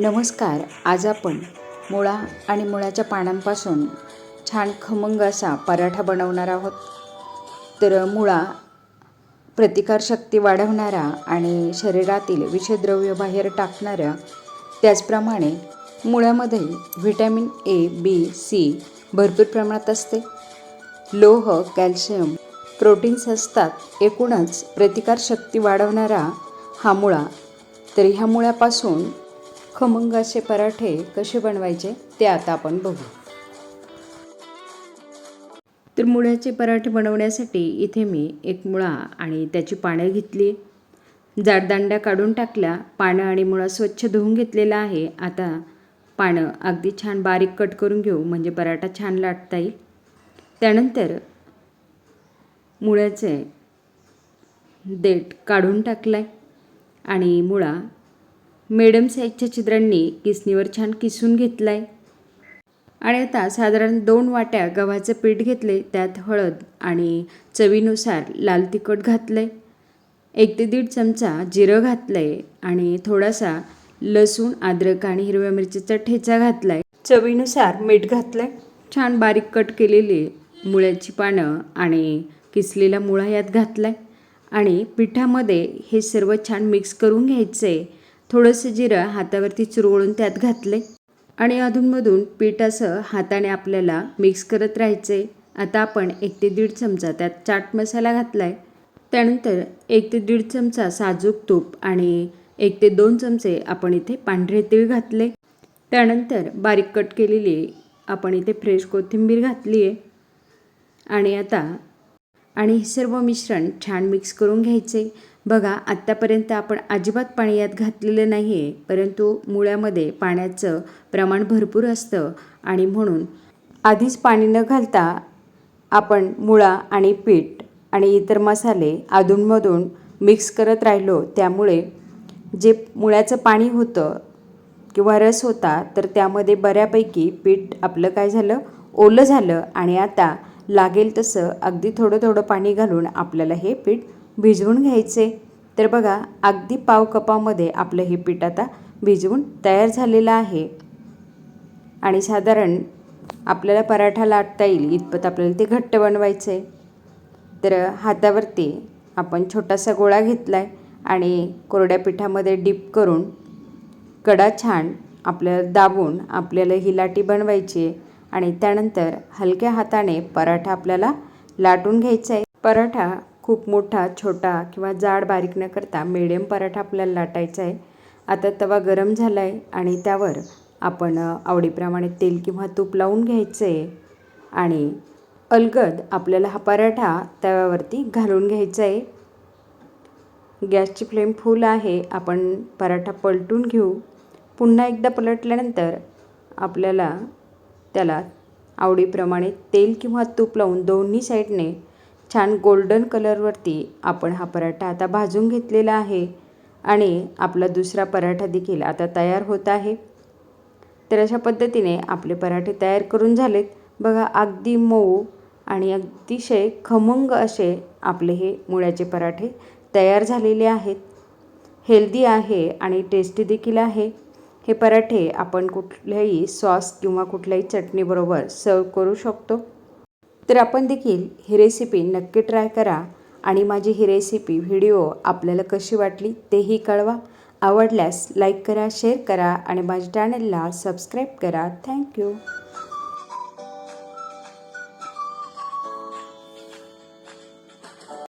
नमस्कार आज आपण मुळा आणि मुळाच्या पानांपासून छान खमंग असा पराठा बनवणार आहोत. तर मुळा प्रतिकारशक्ती वाढवणारा आणि शरीरातील विषद्रव्य बाहेर टाकणाऱ्या त्याचप्रमाणे मुळ्यामध्ये व्हिटॅमिन ए बी सी भरपूर प्रमाणात असते. लोह कॅल्शियम प्रोटीन्स असतात. एकूणच प्रतिकारशक्ती वाढवणारा हा मुळा. तर ह्या मुळ्यापासून खमंग असे पराठे कसे बनवायचे ते आता आपण बघू. तर मुळ्याचे पराठे बनवण्यासाठी इथे मी एक मुळा आणि त्याची पानं घेतली. जाडदांड्या काढून टाकल्या. पानं आणि मुळा स्वच्छ धुवून घेतलेला आहे. आता पानं अगदी छान बारीक कट करून घेऊ म्हणजे पराठा छान लाटता येईल. त्यानंतर मुळ्याचे देठ काढून टाकलाय आणि मुळा मिडम साईजच्या छिद्रांनी किसणीवर छान किसून घेतला आहे आणि आता साधारण दोन वाट्या गव्हाचं पीठ घेतले त्यात हळद आणि चवीनुसार लाल तिखट घातलं आहे एक ते दीड चमचा जिरं घातलं आहे आणि थोडासा लसूण अद्रक आणि हिरव्या मिरचीचा ठेचा घातला आहे चवीनुसार मीठ घातलं आहे छान बारीक कट केलेली मुळ्याची पानं आणि किसलेला मुळा यात घातला आहे आणि पिठामध्ये हे सर्व छान मिक्स करून घ्यायचं आहे थोडंसं जिरं हातावरती चुरवळून त्यात घातले आणि अधूनमधून पीठ असं हाताने आपल्याला मिक्स करत राहायचं आहे आता आपण एक ते दीड चमचा त्यात चाट मसाला घातला आहे त्यानंतर एक ते दीड चमचा साजूक तूप आणि एक ते दोन चमचे आपण इथे पांढरे तीळ घातले त्यानंतर बारीक कट केलेली आपण इथे फ्रेश कोथिंबीर घातली आहे आणि आता आणि हे सर्व मिश्रण छान मिक्स करून घ्यायचे बघा आत्तापर्यंत आपण अजिबात पाणी यात घातलेलं नाही आहे परंतु मुळ्यामध्ये पाण्याचं प्रमाण भरपूर असतं आणि म्हणून आधीच पाणी न घालता आपण मुळा आणि पीठ आणि इतर मसाले अधूनमधून मिक्स करत राहिलो त्यामुळे जे मुळ्याचं पाणी होतं किंवा रस होता तर त्यामध्ये बऱ्यापैकी पीठ आपलं काय झालं? ओलं झालं आणि आता लागेल तसं अगदी थोडं थोडं पाणी घालून आपल्याला हे पीठ भिजवून घ्यायचे. तर बघा अगदी पाव कपामध्ये आपलं हे पीठ आता भिजवून तयार झालेलं आहे. आणि साधारण आपल्याला पराठा लाटता येईल इतपत आपल्याला ते घट्ट बनवायचं आहे तर हातावरती आपण छोटासा गोळा घेतला आहे आणि कोरड्या पिठामध्ये डीप करून कडा छान आपल्याला दाबून आपल्याला ही लाटी बनवायची आहे. आणि त्यानंतर हलक्या हाताने पराठा आपल्याला लाटून घ्यायचा आहे. पराठा खूप मोठा छोटा किंवा जाड बारीक न करता मिडियम पराठा आपल्याला लाटायचा आहे. आता तवा गरम झाला आहे आणि त्यावर आपण आवडीप्रमाणे तेल किंवा तूप लावून घ्यायचं आहे आणि अलगद आपल्याला हा पराठा तव्यावरती घालून घ्यायचा आहे गॅसची फ्लेम फुल आहे आपण पराठा पलटून घेऊ. पुन्हा एकदा पलटल्यानंतर आपल्याला त्याला आवडीप्रमाणे तेल किंवा तूप लावून दोन्ही साईडने छान गोल्डन कलरवरती आपण हा पराठा आता भाजून घेतलेला आहे. आणि आपला दुसरा पराठा देखील आता तयार होत आहे. तर अशा पद्धतीने आपले पराठे तयार करून झालेत. बघा अगदी मऊ आणि अतिशय खमंग असे आपले हे मुळ्याचे पराठे तयार झालेले आहेत. हेल्दी आहे आणि टेस्टी देखील आहे. हे पराठे आपण कुठल्याही सॉस किंवा कुठल्याही चटणीबरोबर सर्व करू शकतो. तर आपण देखील ही रेसिपी नक्की ट्राय करा आणि माझी ही रेसिपी व्हिडिओ आपल्याला कशी वाटली तेही कळवा. आवडल्यास लाईक करा शेअर करा आणि माझ्या चॅनलला सबस्क्राईब करा. थँक्यू